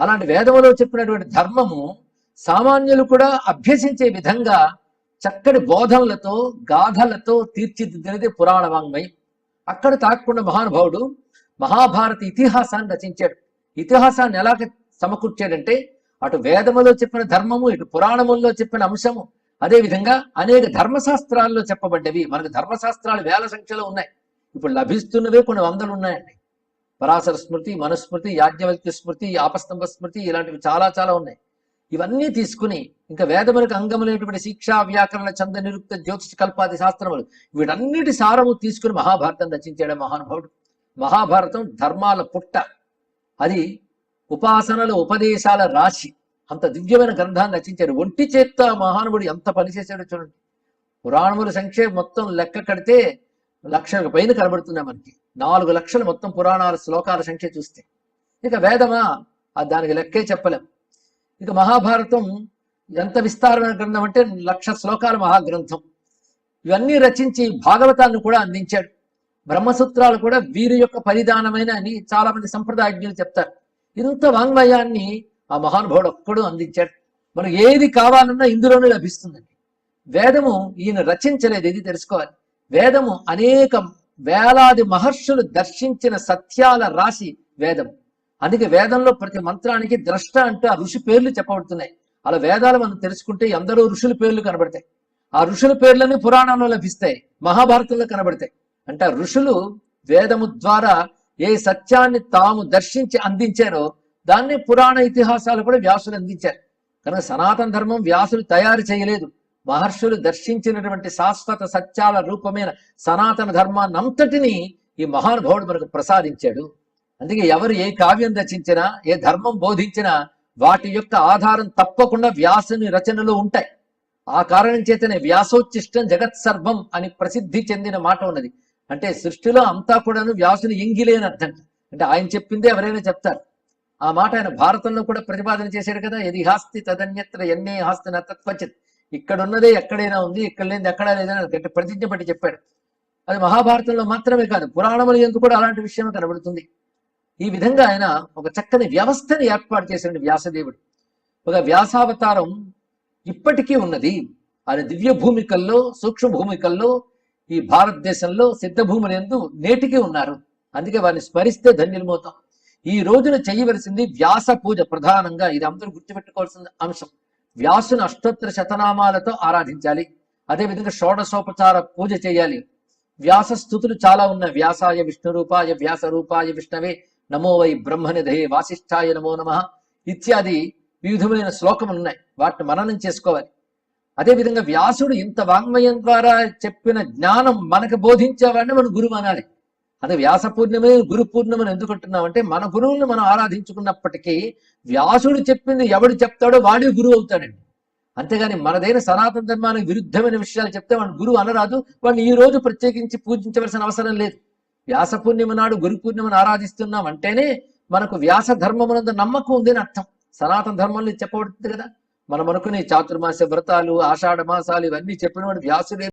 అలాంటి వేదములో చెప్పినటువంటి ధర్మము సామాన్యులు కూడా అభ్యసించే విధంగా చక్కటి బోధనలతో గాథలతో తీర్చిదిద్దినది పురాణ వాంగ్మయం అక్కడ తాకుండా మహానుభావుడు మహాభారత ఇతిహాసాన్ని రచించాడు. ఇతిహాసాన్ని ఎలా సమకూర్చాడంటే అటు వేదములో చెప్పిన ధర్మము ఇటు పురాణముల్లో చెప్పిన అంశము. అదే విధంగా అనేక ధర్మశాస్త్రాల్లో చెప్పబడ్డవి. మనకు ధర్మశాస్త్రాలు వేల సంఖ్యలో ఉన్నాయి. ఇప్పుడు లభిస్తున్నవే కొన్ని వందలు ఉన్నాయండి. పరాశర స్మృతి మనుస్మృతి యాజ్ఞవల్క్య స్మృతి ఆపస్తంభ స్మృతి ఇలాంటివి చాలా చాలా ఉన్నాయి. ఇవన్నీ తీసుకుని ఇంకా వేదములకు అంగములైనటువంటి శిక్షా వ్యాకరణ చంద నిరుక్త జ్యోతిష కల్పాది శాస్త్రములు వీటన్నిటి సారము తీసుకుని మహాభారతం రచించాడు మహానుభావుడు. మహాభారతం ధర్మాల పుట్ట. అది ఉపాసనల ఉపదేశాల రాశి. అంత దివ్యమైన గ్రంథాన్ని రచించాడు ఒంటి చేత్త మహానుభుడు ఎంత పనిచేశాడో చూడండి. పురాణముల సంఖ్య మొత్తం లెక్క కడితే లక్షలకు పైన కనబడుతున్నాయి మనకి. నాలుగు లక్షలు మొత్తం పురాణాల శ్లోకాల సంఖ్య చూస్తే. ఇక వేదమా? ఆ దానికి లెక్కే చెప్పలేం. ఇక మహాభారతం ఎంత విస్తారమైన గ్రంథం అంటే లక్ష శ్లోకాల మహాగ్రంథం. ఇవన్నీ రచించి భాగవతాన్ని కూడా అందించాడు. బ్రహ్మసూత్రాలు కూడా వీరి యొక్క పరిధానమైన అని చాలా మంది సంప్రదాయజ్ఞులు చెప్తారు. ఇంత వాంగ్మయాన్ని ఆ మహానుభావుడు ఒక్కడు అందించాడు. మనకు ఏది కావాలన్నా ఇందులోనే లభిస్తుందండి. వేదము ఈయన రచించలేదు ఇది తెలుసుకోవాలి? వేదము అనేక వేలాది మహర్షులు దర్శించిన సత్యాల రాశి వేదం. అందుకే వేదంలో ప్రతి మంత్రానికి ద్రష్ట అంటూ ఆ ఋషి పేర్లు చెప్పబడుతున్నాయి. అలా వేదాలు మనం తెలుసుకుంటే ఎందరో ఋషుల పేర్లు కనబడతాయి. ఆ ఋషుల పేర్లన్నీ పురాణంలో లభిస్తాయి. మహాభారతంలో కనబడతాయి. అంటే ఋషులు వేదము ద్వారా ఏ సత్యాన్ని తాము దర్శించి అందించారో దాన్ని పురాణ ఇతిహాసాలు కూడా వ్యాసులు అందించారు. కనుక సనాతన ధర్మం వ్యాసులు తయారు చేయలేదు. మహర్షులు దర్శించినటువంటి శాశ్వత సత్యాల రూపమైన సనాతన ధర్మాన్ని అంతటిని ఈ మహానుభావుడు మనకు ప్రసాదించాడు. అందుకే ఎవరు ఏ కావ్యం రచించినా ఏ ధర్మం బోధించినా వాటి యొక్క ఆధారం తప్పకుండా వ్యాసుని రచనలు ఉంటాయి. ఆ కారణం చేతనే వ్యాసోచ్చిష్టం జగత్ సర్వం అని ప్రసిద్ధి చెందిన మాట ఉన్నది. అంటే సృష్టిలో అంతా కూడాను వ్యాసుని ఎంగిలే అని అర్థం. అంటే ఆయన చెప్పిందే ఎవరైనా చెప్తారు. ఆ మాట ఆయన భారతంలో కూడా ప్రతిపాదన చేశాడు కదా ఎది హాస్తి తదన్యత్ర ఎన్నే హాస్తి నత్వచిత్ ఇక్కడ ఉన్నదే ఎక్కడైనా ఉంది ఇక్కడ లేనిది ఎక్కడా లేదని గట్టి ప్రతిజ్ఞ పట్టి చెప్పాడు. అది మహాభారతంలో మాత్రమే కాదు పురాణములు ఎందుకు కూడా అలాంటి విషయం కనబడుతుంది. ఈ విధంగా ఆయన ఒక చక్కని వ్యవస్థని ఏర్పాటు చేసిన వ్యాసదేవుడు. ఒక వ్యాసావతారం ఇప్పటికీ ఉన్నది. ఆయన దివ్య భూమికల్లో సూక్ష్మ భూమికల్లో ఈ భారతదేశంలో సిద్ధభూములు ఎందు నేటికి ఉన్నారు. అందుకే వారిని స్మరిస్తే ధన్యులమవుతాం. ఈ రోజున చేయవలసింది వ్యాస పూజ ప్రధానంగా. ఇది అందరూ గుర్తుపెట్టుకోవాల్సిన అంశం. వ్యాసుని అష్టోత్తర శతనామాలతో ఆరాధించాలి. అదేవిధంగా షోడశోపచార పూజ చేయాలి. వ్యాస స్థుతులు చాలా ఉన్నాయి. వ్యాసాయ విష్ణు రూపాయ వ్యాస రూపాయ విష్ణవే నమో వై బ్రహ్మనిధే వాసిష్ఠాయ నమో నమ ఇత్యాది వివిధమైన శ్లోకములు ఉన్నాయి. వాటిని మననం చేసుకోవాలి. అదేవిధంగా వ్యాసుడు ఇంత వాంగ్మయం ద్వారా చెప్పిన జ్ఞానం మనకు బోధించేవాడిని మన గురువు అనాలి. అదే వ్యాస పూర్ణిమే గురు పూర్ణిమని ఎందుకు అంటున్నామంటే మన గురువుని మనం ఆరాధించుకున్నప్పటికీ వ్యాసుడు చెప్పింది ఎవడు చెప్తాడో వాడే గురువు అవుతాడండి. అంతేగాని మనదైన సనాతన ధర్మానికి విరుద్ధమైన విషయాలు చెప్తే వాడిని గురువు అనరాదు వాడిని ఈ రోజు ప్రత్యేకించి పూజించవలసిన అవసరం లేదు. వ్యాస పూర్ణిమ నాడు గురు పూర్ణిమను ఆరాధిస్తున్నాం అంటేనే మనకు వ్యాస ధర్మమునందు నమ్మకం ఉంది అని అర్థం. సనాతన ధర్మంలో చెప్పబడుతుంది కదా. మనం అనుకునే చాతుర్మాస వ్రతాలు ఆషాఢ మాసాలు ఇవన్నీ చెప్పిన వాడు వ్యాసుడే